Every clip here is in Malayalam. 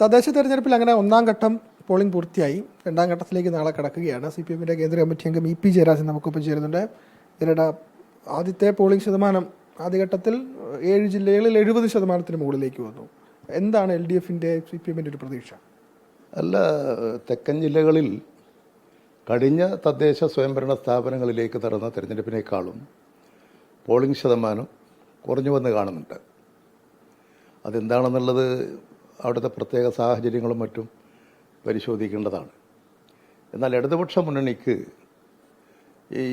തദ്ദേശ തെരഞ്ഞെടുപ്പിൽ അങ്ങനെ ഒന്നാം ഘട്ടം പോളിംഗ് പൂർത്തിയായി. രണ്ടാം ഘട്ടത്തിലേക്ക് നാളെ കടക്കുകയാണ്. സി പി എമ്മിന്റെ കേന്ദ്ര കമ്മിറ്റി അംഗം ഇ പി ജയരാജൻ നമുക്കൊപ്പം ചേരുന്നുണ്ട്. ഇതിനിടെ ആദ്യത്തെ പോളിംഗ് ശതമാനം ആദ്യഘട്ടത്തിൽ ഏഴ് ജില്ലകളിൽ എഴുപത് ശതമാനത്തിന് മുകളിലേക്ക് വന്നു. എന്താണ് എൽ ഡി എഫിന്റെ സി പി എമ്മിന്റെ ഒരു പ്രതീക്ഷ? അല്ല തെക്കൻ ജില്ലകളിൽ കഴിഞ്ഞ തദ്ദേശ സ്വയംഭരണ സ്ഥാപനങ്ങളിലേക്ക് നടന്ന തിരഞ്ഞെടുപ്പിനേക്കാളും പോളിംഗ് ശതമാനം കുറഞ്ഞു വന്ന് കാണുന്നുണ്ട്. അതെന്താണെന്നുള്ളത് അവിടുത്തെ പ്രത്യേക സാഹചര്യങ്ങളും മറ്റും പരിശോധിക്കേണ്ടതാണ്. എന്നാൽ ഇടതുപക്ഷ മുന്നണിക്ക് ഈ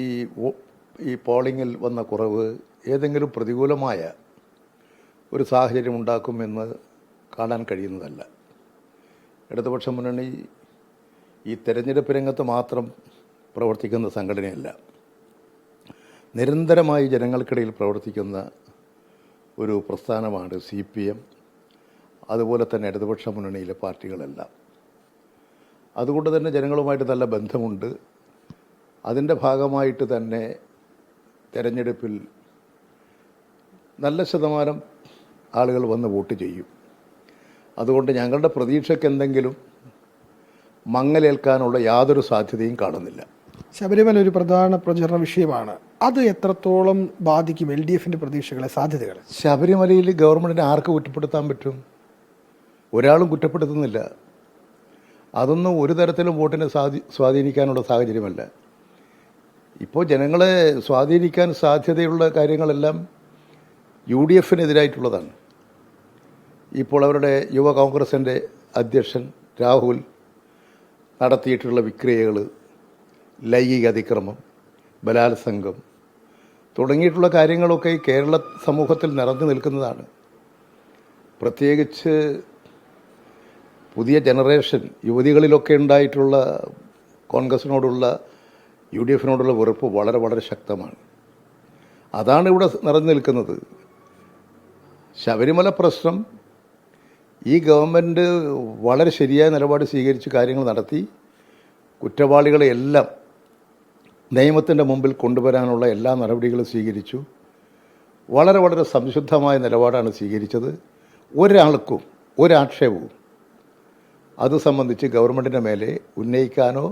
ഈ പോളിങ്ങിൽ വന്ന കുറവ് ഏതെങ്കിലും പ്രതികൂലമായ ഒരു സാഹചര്യം ഉണ്ടാക്കുമെന്ന് കാണാൻ കഴിയുന്നതല്ല. ഇടതുപക്ഷ മുന്നണി ഈ തെരഞ്ഞെടുപ്പ് രംഗത്ത് മാത്രം പ്രവർത്തിക്കുന്ന സംഘടനയല്ല. നിരന്തരമായി ജനങ്ങൾക്കിടയിൽ പ്രവർത്തിക്കുന്ന ഒരു പ്രസ്ഥാനമാണ് സി പി എം. അതുപോലെ തന്നെ ഇടതുപക്ഷ മുന്നണിയിലെ പാർട്ടികളെല്ലാം. അതുകൊണ്ട് തന്നെ ജനങ്ങളുമായിട്ട് നല്ല ബന്ധമുണ്ട്. അതിന്റെ ഭാഗമായിട്ട് തന്നെ തെരഞ്ഞെടുപ്പിൽ നല്ല ശതമാനം ആളുകൾ വന്ന് വോട്ട് ചെയ്യും. അതുകൊണ്ട് ഞങ്ങളുടെ പ്രതീക്ഷയ്ക്ക് എന്തെങ്കിലും മങ്ങലേൽക്കാനുള്ള യാതൊരു സാധ്യതയും കാണുന്നില്ല. ശബരിമല ഒരു പ്രധാന പ്രചരണ വിഷയമാണ്. അത് എത്രത്തോളം ബാധിക്കും എൽ ഡി എഫിന്റെ പ്രതീക്ഷകളെ സാധ്യതകളെ? ശബരിമലയിൽ ഗവൺമെന്റിനെ ആർക്ക് കുറ്റപ്പെടുത്താൻ പറ്റും? ഒരാളും കുറ്റപ്പെടുത്തുന്നില്ല. അതൊന്നും ഒരു തരത്തിലും വോട്ടിനെ സ്വാധീ സ്വാധീനിക്കാനുള്ള സാഹചര്യമല്ല. ഇപ്പോൾ ജനങ്ങളെ സ്വാധീനിക്കാൻ സാധ്യതയുള്ള കാര്യങ്ങളെല്ലാം യു ഡി എഫിനെതിരായിട്ടുള്ളതാണ് ഇപ്പോൾ അവരുടെ യുവ കോൺഗ്രസിന്റെ അധ്യക്ഷൻ രാഹുൽ നടത്തിയിട്ടുള്ള വിക്രിയകൾ ലൈംഗിക അതിക്രമം ബലാത്സംഗം തുടങ്ങിയിട്ടുള്ള കാര്യങ്ങളൊക്കെ കേരള സമൂഹത്തിൽ നിറഞ്ഞു നിൽക്കുന്നതാണ്. പ്രത്യേകിച്ച് പുതിയ ജനറേഷൻ യുവതികളിലൊക്കെ ഉണ്ടായിട്ടുള്ള കോൺഗ്രസിനോടുള്ള യു ഡി എഫിനോടുള്ള വെറുപ്പ് വളരെ വളരെ ശക്തമാണ്. അതാണ് ഇവിടെ നിറഞ്ഞു നിൽക്കുന്നത്. ശബരിമല പ്രശ്നം ഈ ഗവൺമെന്റ് വളരെ ശരിയായ നിലപാട് സ്വീകരിച്ച് കാര്യങ്ങൾ നടത്തി. കുറ്റവാളികളെ എല്ലാം നിയമത്തിന്റെ മുമ്പിൽ കൊണ്ടുവരാനുള്ള എല്ലാ നടപടികളും സ്വീകരിച്ചു. വളരെ വളരെ സംശുദ്ധമായ നിലപാടാണ് സ്വീകരിച്ചത്. ഒരാൾക്കും ഒരാക്ഷേപവും അത് സംബന്ധിച്ച് ഗവൺമെന്റിന്റെ മേലെ ഉന്നയിക്കാനോ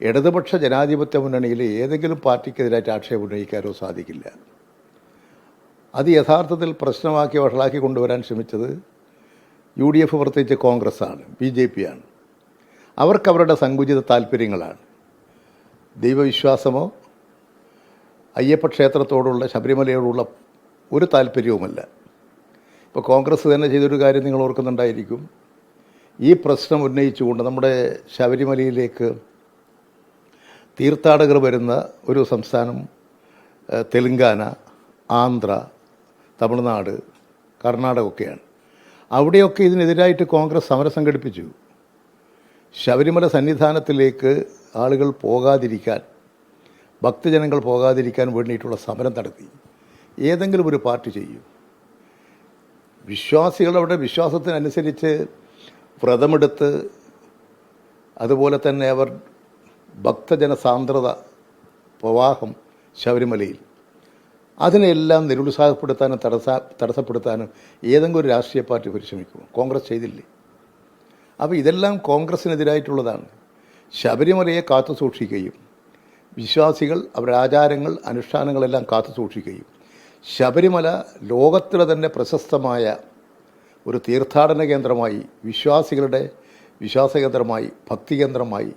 ഇടതുപക്ഷ ജനാധിപത്യ മുന്നണിയിലെ ഏതെങ്കിലും പാർട്ടിക്കെതിരായിട്ട് ആക്ഷേപം ഉന്നയിക്കാനോ സാധിക്കില്ല. അത് യഥാർത്ഥത്തിൽ പ്രശ്നമാക്കി വഷളാക്കി കൊണ്ടുവരാൻ ശ്രമിച്ചത് യു ഡി എഫ് പ്രത്യേകിച്ച് കോൺഗ്രസ്സാണ് ബി ജെ പി ആണ് അവർക്കവരുടെ സങ്കുചിത താല്പര്യങ്ങളാണ് ദൈവവിശ്വാസമോ അയ്യപ്പ ക്ഷേത്രത്തോടുള്ള ശബരിമലയോടുള്ള ഒരു താല്പര്യവുമല്ല ഇപ്പോൾ കോൺഗ്രസ് തന്നെ ചെയ്തൊരു കാര്യം നിങ്ങൾ ഓർക്കുന്നുണ്ടായിരിക്കും. ഈ പ്രശ്നം ഉന്നയിച്ചുകൊണ്ട് നമ്മുടെ ശബരിമലയിലേക്ക് തീർത്ഥാടകർ വരുന്ന ഒരു സംസ്ഥാനം തെലുങ്കാന ആന്ധ്ര തമിഴ്നാട് കർണാടക ഒക്കെയാണ്. അവിടെയൊക്കെ ഇതിനെതിരായിട്ട് കോൺഗ്രസ് സമരം സംഘടിപ്പിച്ചു. ശബരിമല സന്നിധാനത്തിലേക്ക് ആളുകൾ പോകാതിരിക്കാൻ ഭക്തജനങ്ങൾ പോകാതിരിക്കാൻ വേണ്ടിയിട്ടുള്ള സമരം നടത്തി. ഏതെങ്കിലും ഒരു പാർട്ടി ചെയ്യും. വിശ്വാസികളവിടെ വിശ്വാസത്തിനനുസരിച്ച് വ്രതമെടുത്ത് അതുപോലെ തന്നെ അവർ ഭക്തജന സാന്ദ്രത പ്രവാഹം ശബരിമലയിൽ. അതിനെല്ലാം നിരുത്സാഹപ്പെടുത്താനും തടസ്സ തടസ്സപ്പെടുത്താനും ഏതെങ്കിലും ഒരു രാഷ്ട്രീയ പാർട്ടി പരിശ്രമിക്കുമോ? കോൺഗ്രസ് ചെയ്തില്ലേ? അപ്പോൾ ഇതെല്ലാം കോൺഗ്രസ്സിനെതിരായിട്ടുള്ളതാണ് ശബരിമലയെ കാത്തു സൂക്ഷിക്കുകയും വിശ്വാസികൾ അവരുടെ ആചാരങ്ങൾ അനുഷ്ഠാനങ്ങളെല്ലാം കാത്തു സൂക്ഷിക്കുകയും. ശബരിമല ലോകത്തിലെ തന്നെ പ്രശസ്തമായ ഒരു തീർത്ഥാടന കേന്ദ്രമായി വിശ്വാസികളുടെ വിശ്വാസ കേന്ദ്രമായി ഭക്തി കേന്ദ്രമായി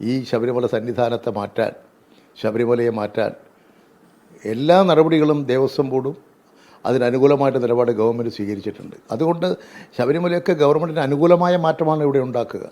ഈ ശബരിമല സന്നിധാനത്തെ മാറ്റാൻ ശബരിമലയെ മാറ്റാൻ എല്ലാ നടപടികളും ദേവസ്വം ബോർഡും അതിനനുകൂലമായിട്ട് നിലപാട് ഗവൺമെന്റ് സ്വീകരിച്ചിട്ടുണ്ട്. അതുകൊണ്ട് ശബരിമലയൊക്കെ ഗവൺമെന്റിന് അനുകൂലമായ മാറ്റമാണ് ഇവിടെ ഉണ്ടാക്കുക.